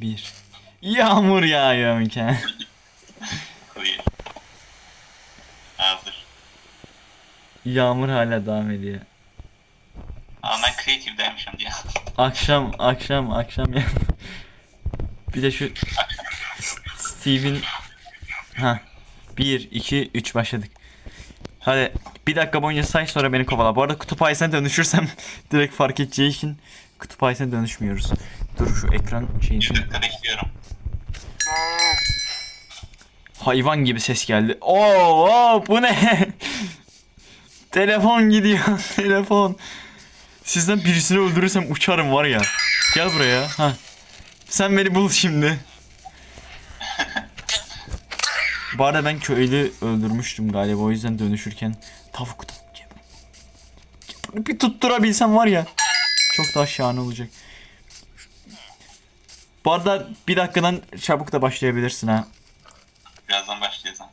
Bir. Yağmur yağıyor mükemmel. Clear. Hazır. Yağmur hala devam ediyor. Ama ben creative demişim diye. Akşam akşam akşam ya. Bir de şu Steve'in ha 1 2 3 başladık. Hadi bir dakika boyunca say sonra beni kovala. Bu arada kutup ayısına dönüşürsem direkt fark edeceği için kutup ayısına dönüşmüyoruz. Dur şu ekran Bir şeyini. dakika bekliyorum. Hayvan gibi ses geldi. Oo, oo bu ne? telefon gidiyor telefon. Sizden birisini öldürürsem uçarım var ya. Gel buraya. Ha. Sen beni bul şimdi. Bu arada ben köylü öldürmüştüm galiba o yüzden dönüşürken tavuk. Bir tutturabilsem var ya. Çok daha şahane olacak. Bu arada bir dakikadan çabuk da başlayabilirsin ha. Birazdan başlayacağım.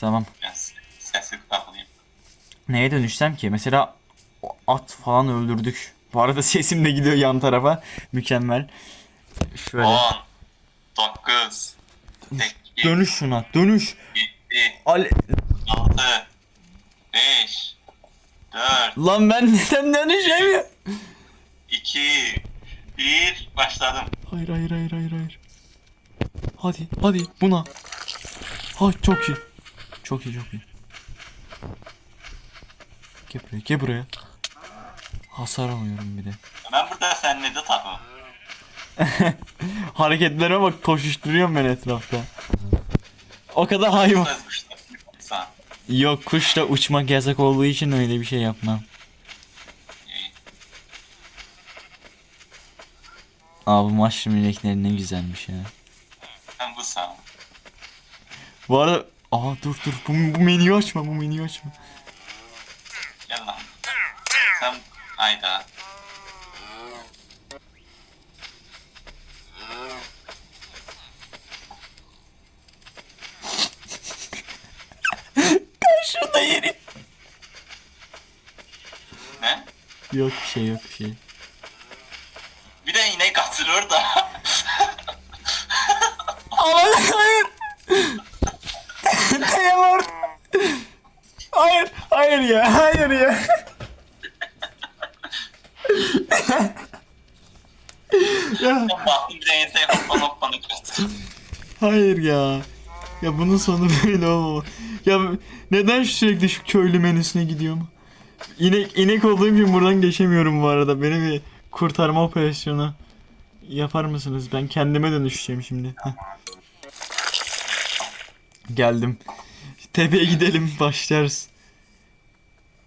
Tamam. Biraz sesli kapatayım. Neye dönüşsem ki? Mesela at falan öldürdük. Bu arada sesim de gidiyor yan tarafa. Mükemmel. Şöyle. 10 9 8 Dönüş şuna. Dönüş. 7 Ale 6 5 4 Lan ben neden dönüşemiyorum? 2 1 Başladım. Hayır hayır hayır hayır hayır. Hadi hadi buna. Ha çok iyi. Çok iyi çok iyi. Gel buraya gel buraya. Hasar alıyorum bir de. Ben burada seninle de takım. Hareketlerime bak koşuşturuyorum ben etrafta. O kadar hayvan. Sen. Yok kuşla uçmak yasak olduğu için öyle bir şey yapmam. Abi mushroom inekleri ne güzelmiş ya. Ben bu sağ. Bu arada Aa dur dur bu, bu menüyü açma bu menüyü açma. Gel lan. Sen hayda. Şurada yeri. Ne? Yok bir şey yok bir şey. Bir de. Aman hayır. Taylor. Hayır hayır ya hayır ya. ya Baktım bir de enseye hoppan hoppan uçuyorsun. hayır ya. Ya bunun sonu böyle olmamalı. Ya neden sürekli şu köylü menüsüne gidiyorum? İnek, inek olduğum için buradan geçemiyorum bu arada. Beni bir kurtarma operasyonu yapar mısınız? Ben kendime dönüşeceğim şimdi. Geldim. Tepeye gidelim başlarız.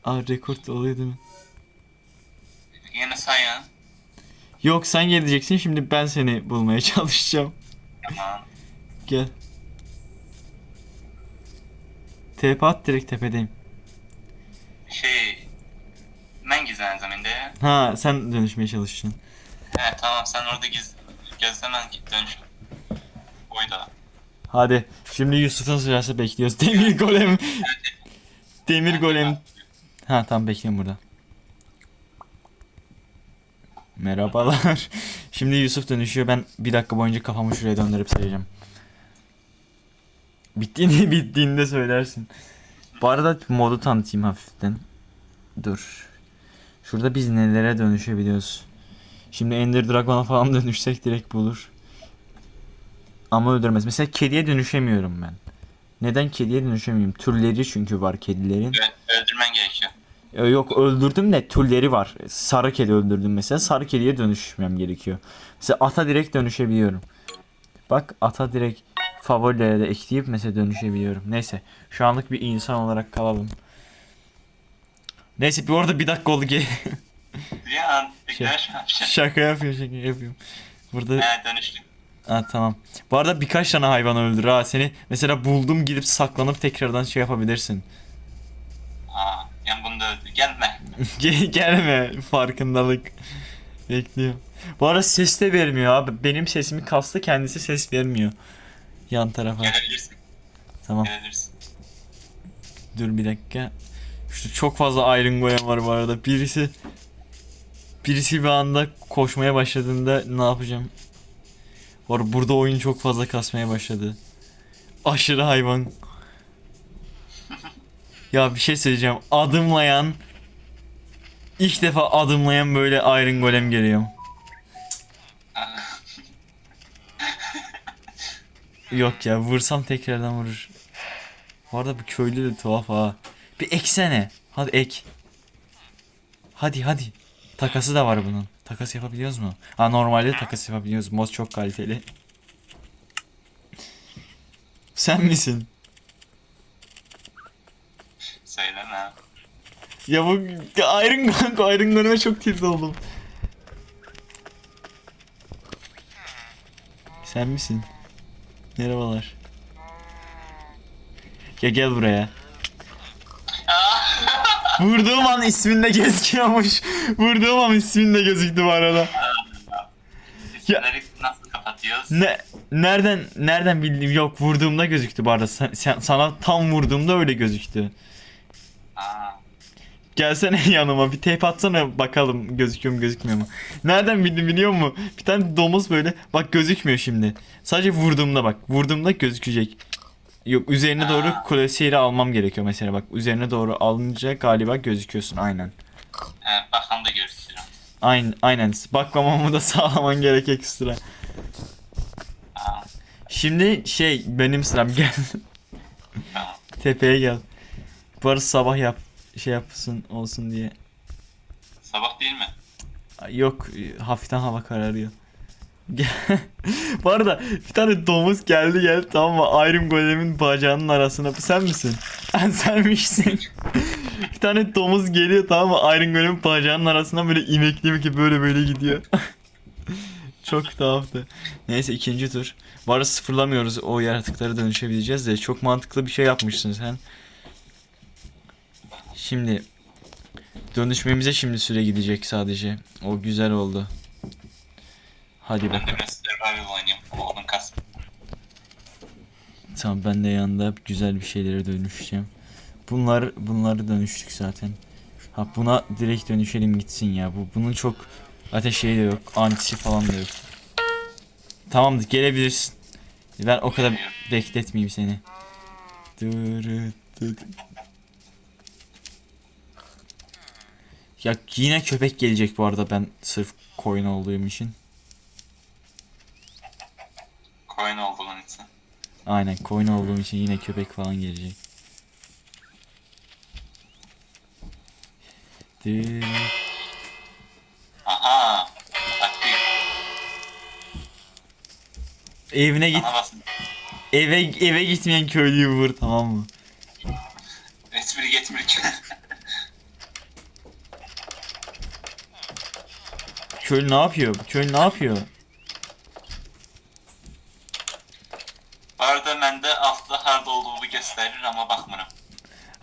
Aa rekord oluyor değil mi? Yine sayın. Yok sen geleceksin şimdi ben seni bulmaya çalışacağım. Tamam. Gel. TP at direkt tepedeyim. Şey... Ben gizleneceğim de. Ha sen dönüşmeye çalışacaksın. He tamam sen orada giz... Gözlemen git dönüş. Oyda. Hadi şimdi Yusuf'un sırası bekliyoruz. Demir golem. Demir golem. Ha tamam bekliyorum burada. Merhabalar. Şimdi Yusuf dönüşüyor. Ben bir dakika boyunca kafamı şuraya döndürüp sayacağım. Bittiğini bittiğinde söylersin. Bu arada modu tanıtayım hafiften. Dur. Şurada biz nelere dönüşebiliyoruz. Şimdi Ender Dragon'a falan dönüşsek direkt bulur. Ama öldürmez. Mesela kediye dönüşemiyorum ben. Neden kediye dönüşemiyorum? Türleri çünkü var kedilerin. Ö- öldürmen gerekiyor. Ee, Yok öldürdüm de türleri var. Sarı kedi öldürdüm mesela. Sarı kediye dönüşmem gerekiyor. Mesela ata direkt dönüşebiliyorum. Bak ata direkt favorilere de ekleyip mesela dönüşebiliyorum. Neyse. Şu anlık bir insan olarak kalalım. Neyse bir orada bir dakika oldu ki. Ya şaka yapıyor şaka yapıyorum. Burada He dönüştük. Ha tamam. Bu arada birkaç tane hayvan öldür ha. Seni mesela buldum gidip saklanıp tekrardan şey yapabilirsin. Aa, yani bunu da öldür. Gelme. Ge- Gelme farkındalık. Bekliyor. Bu arada ses de vermiyor abi. Benim sesimi kastı kendisi ses vermiyor. Yan tarafa. Gelebilirsin. Tamam. Gelebilirsin. Dur bir dakika. Şu çok fazla Iron Golem var bu arada. Birisi birisi bir anda koşmaya başladığında ne yapacağım? Var burada oyun çok fazla kasmaya başladı. Aşırı hayvan. Ya bir şey söyleyeceğim. Adımlayan ilk defa adımlayan böyle Iron Golem geliyor. Yok ya vursam tekrardan vurur. Bu arada bu köylü de tuhaf ha. Bir eksene. Hadi ek. Hadi hadi. Takası da var bunun. Takas yapabiliyoruz mu? Ha normalde takas yapabiliyoruz. Mod çok kaliteli. Sen misin? Söyleme. Ya bu Iron Kanka Iron Golem'e çok tilt oldum. Sen misin? Merhabalar. Ya gel buraya. Vurduğum an isminde gözüküyormuş. Vurduğum an isminde gözüktü bu arada. İsimleri nasıl kapatıyoruz? Ne nereden nereden bildim yok vurduğumda gözüktü bu arada. Sen, sen- sana tam vurduğumda öyle gözüktü. Aa, Gelsene yanıma bir tape atsana bakalım gözüküyor mu gözükmüyor mu. Nereden bildim biliyor musun? Bir tane domuz böyle bak gözükmüyor şimdi. Sadece vurduğumda bak vurduğumda gözükecek. Yok üzerine doğru klasiğiyle almam gerekiyor mesela bak üzerine doğru alınca galiba gözüküyorsun aynen. he, bakan da görüşürüm. Aynen aynen bakmamamı da sağlaman gerek ekstra. Aa, Şimdi şey benim sıram gel tamam. tepeye gel. Arada sabah yap şey yapsın olsun diye. Sabah değil mi? Yok hafiften hava kararıyor. Bu arada bir tane domuz geldi geldi tamam mı? Iron Golem'in bacağının arasına. Sen misin? sen misin? bir tane domuz geliyor tamam mı? Iron Golem'in bacağının arasına böyle inekli ki böyle böyle gidiyor. çok tuhaftı. Neyse ikinci tur. Bu arada sıfırlamıyoruz o yaratıklara dönüşebileceğiz de çok mantıklı bir şey yapmışsın sen. Şimdi dönüşmemize şimdi süre gidecek sadece. O güzel oldu. Hadi Ben de bakalım. survival oynayayım. Oğlum kas. Tamam ben de yanında güzel bir şeylere dönüşeceğim. Bunlar bunları dönüştük zaten. Ha buna direkt dönüşelim gitsin ya. Bu bunun çok ateş şeyi de yok. Antisi falan da yok. Tamamdır gelebilirsin. Ben o kadar bekletmeyeyim seni. Ya yine köpek gelecek bu arada ben sırf koyun olduğum için. Coin olduğun için. Aynen koyun olduğum için yine köpek falan gelecek. Aha. Taktik. Evine git. Basın. Eve eve gitmeyen köylüyü vur tamam mı? Espri getirmek. Köylü ne yapıyor? Köylü ne yapıyor? Bu arada bende altta hard olduğunu gösterir ama bakmıyorum.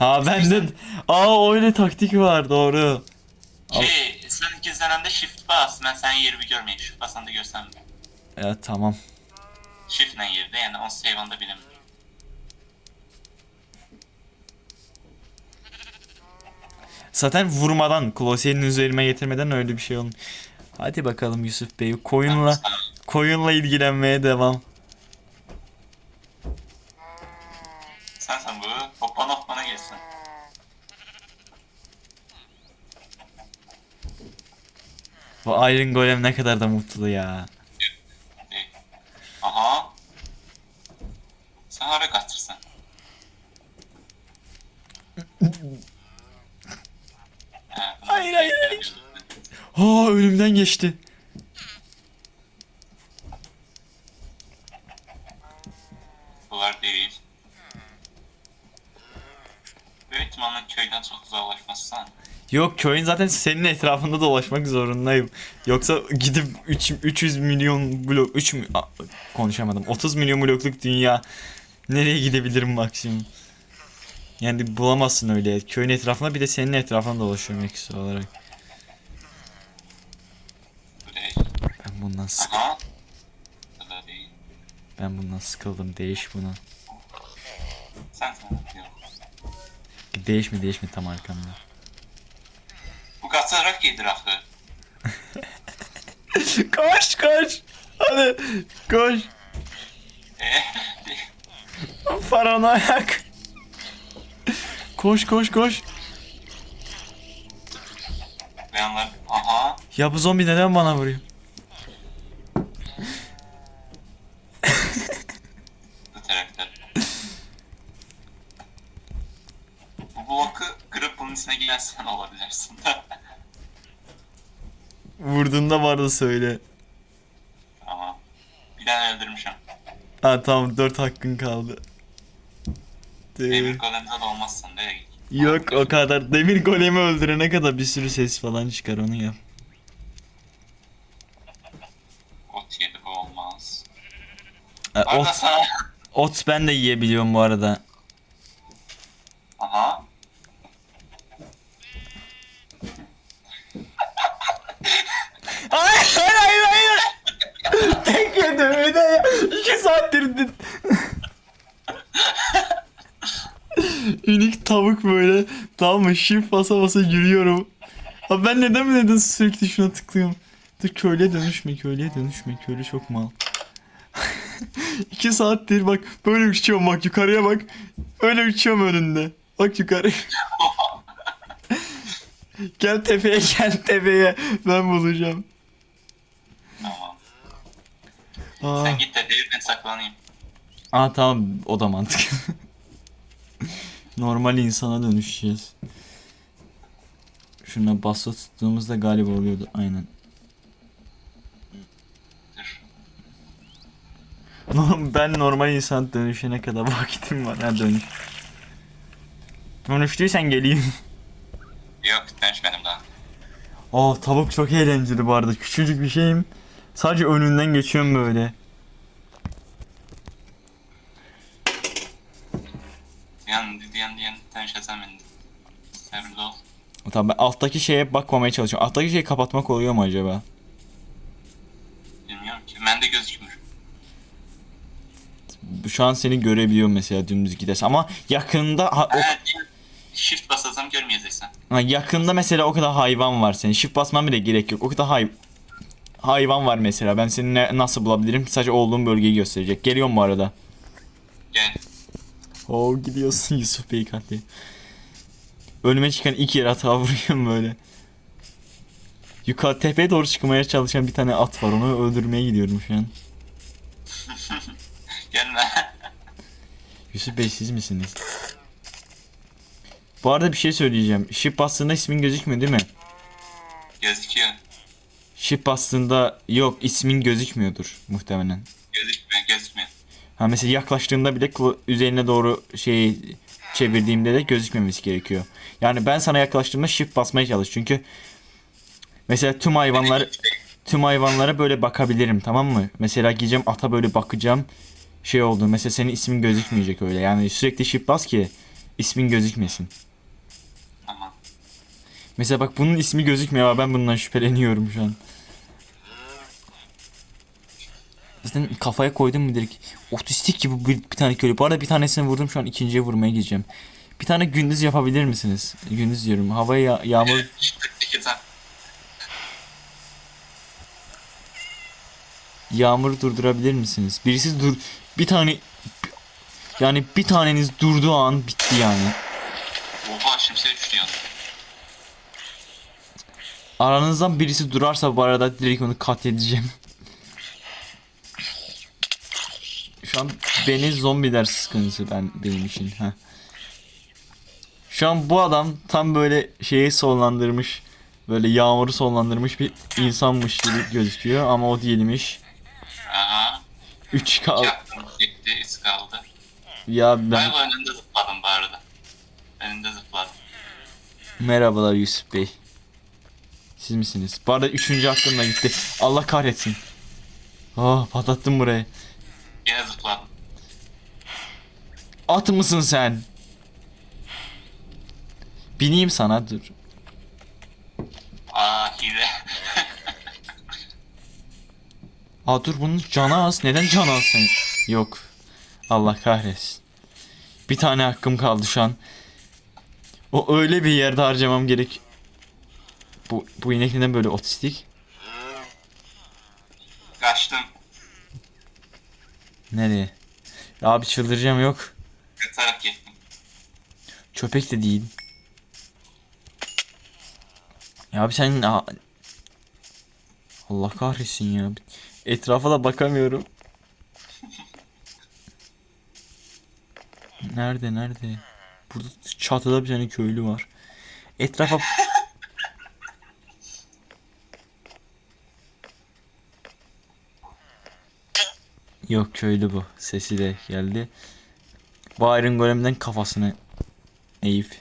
Ha bende aa öyle taktik var doğru. Al. Şey, sen gizlenende shift bas. Ben senin yerimi görmeyeyim. Shift basan da görsem. Ya tamam. Shift ne yerde yani on save anda bilim. Zaten vurmadan Klose'nin üzerime getirmeden öyle bir şey olmuyor. Hadi bakalım Yusuf Bey koyunla koyunla ilgilenmeye devam. Sen sen bu hoppana hoppana gelsin. Bu Iron Golem ne kadar da mutlu ya. Aha. Sen ara kaçırsın. Hayır, hayır, hayır. Ha önümden geçti. Bunlar değil. Büyük ihtimalle köyden çok uzaklaşmazsan. Yok köyün zaten senin etrafında dolaşmak zorundayım. Yoksa gidip 3, 300 milyon blok 3 mü- A, konuşamadım. 30 milyon blokluk dünya nereye gidebilirim maksimum? Yani bulamazsın öyle. Köyün etrafında bir de senin etrafında dolaşıyorum ekstra olarak. Ben bundan sık ben bundan sıkıldım. Değiş bunu. Değişme değişme tam arkamda. Bu kaçarak yedir kaç kaç. Hadi koş. Ee, Paranoyak. Koş koş koş. ve onlar aha Ya bu zombi neden bana vuruyor? bu traktör. Bu bloku kırıp bunun içine girersen olabilirsin. Vurduğunda vardı söyle. Ama bir tane öldürmüşüm. Ha tamam 4 hakkın kaldı. Demir golemde de olmazsın değil. Yok o kadar. Demir golemi öldürene kadar bir sürü ses falan çıkar onu yap. Ot yedi bu olmaz. E, ot, ot ben de yiyebiliyorum bu arada. Aha. Hayır hayır hayır. Tek yedim bir de ya. İki saattir din- Ünik tavuk böyle. Tamam mı? Shift basa basa yürüyorum. Abi ben neden mi neden sürekli şuna tıklıyorum? Dur köylüye dönüşme, köylüye dönüşme. Köylü çok mal. İki saattir bak böyle uçuyorum bak yukarıya bak. Öyle uçuyorum önünde. Bak yukarı. gel tepeye gel tepeye. Ben bulacağım. Tamam. Aa. Sen git de devir ben saklanayım. Aa tamam o da mantık. Normal insana dönüşeceğiz. Şuna basılı tuttuğumuzda galiba oluyordu aynen. Ben normal insan dönüşene kadar vakitim var ha dönüş. Dönüştüysen geleyim. Yok dönüşmedim daha. Aa tavuk çok eğlenceli bu arada. Küçücük bir şeyim. Sadece önünden geçiyorum böyle. Ben. Sabırlı ol. Tamam ben alttaki şeye bakmamaya çalışıyorum. Alttaki şeyi kapatmak oluyor mu acaba? Bilmiyorum ki. Bende gözükmüyor. Şu an seni görebiliyorum mesela dümdüz gidersen ama yakında ha, o- Shift basasam görmeyeceksin. Ha, yakında mesela o kadar hayvan var senin. Shift basman bile gerek yok. O kadar hay hayvan var mesela. Ben seni ne- nasıl bulabilirim? Sadece olduğum bölgeyi gösterecek. Geliyorum bu arada. Gel. Oo gidiyorsun Yusuf Bey katli. Önüme çıkan ilk yaratığa vuruyorum böyle. Yukarı tepeye doğru çıkmaya çalışan bir tane at var. Onu öldürmeye gidiyorum şu an. Gelme. Yusuf Bey siz misiniz? Bu arada bir şey söyleyeceğim. Shift bastığında ismin gözükmüyor değil mi? Gözüküyor. Shift bastığında yok ismin gözükmüyordur muhtemelen. Ha mesela yaklaştığında bile üzerine doğru şeyi çevirdiğimde de gözükmemesi gerekiyor. Yani ben sana yaklaştığımda shift basmaya çalış. Çünkü mesela tüm hayvanlar tüm hayvanlara böyle bakabilirim tamam mı? Mesela gideceğim ata böyle bakacağım. Şey oldu mesela senin ismin gözükmeyecek öyle. Yani sürekli shift bas ki ismin gözükmesin. Tamam. Mesela bak bunun ismi gözükmüyor ama ben bundan şüpheleniyorum şu an. Zaten kafaya koydum mu direkt otistik gibi bir, bir tane köylü. Bu arada bir tanesini vurdum şu an ikinciye vurmaya gideceğim. Bir tane gündüz yapabilir misiniz? Gündüz diyorum. Havaya ya- yağmur yağmuru durdurabilir misiniz? Birisi dur bir tane yani bir taneniz durduğu an bitti yani. Oha şimşek düştü yanına. Aranızdan birisi durarsa bu arada direkt onu katledeceğim. Şu an beni zombiler sıkıntısı ben benim için. ha. Şu an bu adam tam böyle şeyi sonlandırmış. Böyle yağmuru sonlandırmış bir insanmış gibi gözüküyor ama o değilmiş. Aha. 3 kal. İki hakkım gitti, üç kaldı. Ya ben Galiba önünde zıpladım bu arada. Önünde zıpladım. merhabalar Yusuf Bey. Siz misiniz? Bu arada 3. hakkım da gitti. Allah kahretsin. Oh patlattım burayı. Yine zıpladım. At mısın sen? Bineyim sana dur. Aa hile. Aa dur bunun canı az. Neden canı az sen? Yok. Allah kahretsin. Bir tane hakkım kaldı şu an. O öyle bir yerde harcamam gerek. Bu, bu inek neden böyle otistik? Nereye? Ya abi çıldıracağım yok. Yatarak gittim. Köpek de değil. Ya abi sen Allah kahretsin ya. Etrafa da bakamıyorum. Nerede nerede? Burada çatıda bir tane köylü var. Etrafa Yok köylü bu. Sesi de geldi. Iron Golem'den kafasını eğip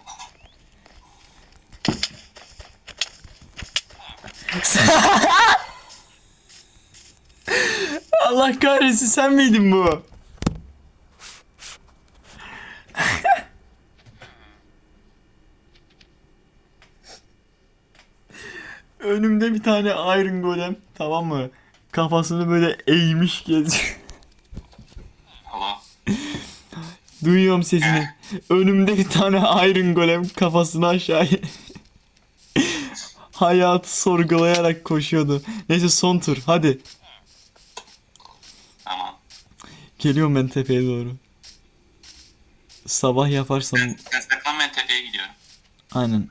Allah kahretsin sen miydin bu? Önümde bir tane Iron Golem tamam mı? Kafasını böyle eğmiş geziyor. Allah. Duyuyorum sesini. Önümde bir tane Iron Golem kafasını aşağıya hayatı sorgulayarak koşuyordu. Neyse son tur hadi. Tamam. Geliyorum ben tepeye doğru. Sabah yaparsam Ben, ben tepeye gidiyorum. aynen.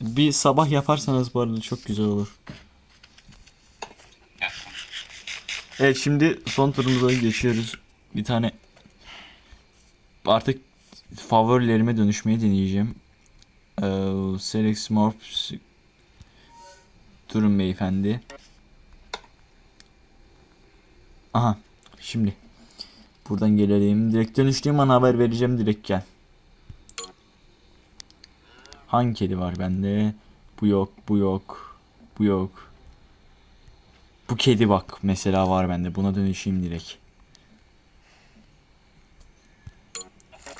Bir sabah yaparsanız bu arada çok güzel olur. Yaptım. Evet şimdi son turumuza geçiyoruz. Bir tane artık favorilerime dönüşmeyi deneyeceğim. Ee, Select Morphs Durun beyefendi. Aha şimdi buradan gelelim. Direkt dönüştüğüm an haber vereceğim direkt gel. Hangi kedi var bende? Bu yok, bu yok, bu yok. Bu kedi bak mesela var bende. Buna dönüşeyim direkt.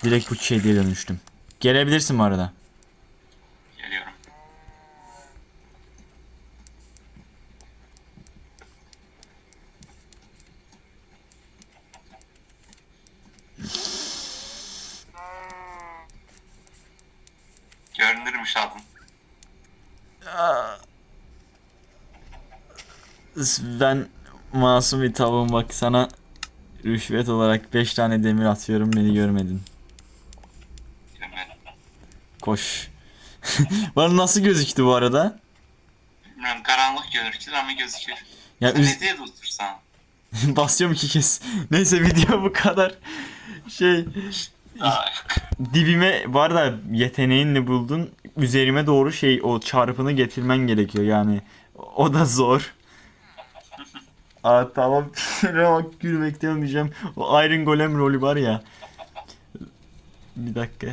Direkt bu kediye dönüştüm. Gelebilirsin bu arada. Geliyorum. Görünürmüş adın. Ben masum bir tavuğum bak sana rüşvet olarak 5 tane demir atıyorum beni görmedin. Koş. Bana nasıl gözüktü bu arada? Bilmiyorum karanlık gözükür ama gözükür. Ya Sen üz- ne diye tutursan? basıyorum iki kez. Neyse video bu kadar. Şey dibime var da yeteneğinle buldun. Üzerime doğru şey o çarpını getirmen gerekiyor yani. O da zor. Aa tamam. Bak gülmekten ölmeyeceğim. O Iron Golem rolü var ya. Bir dakika.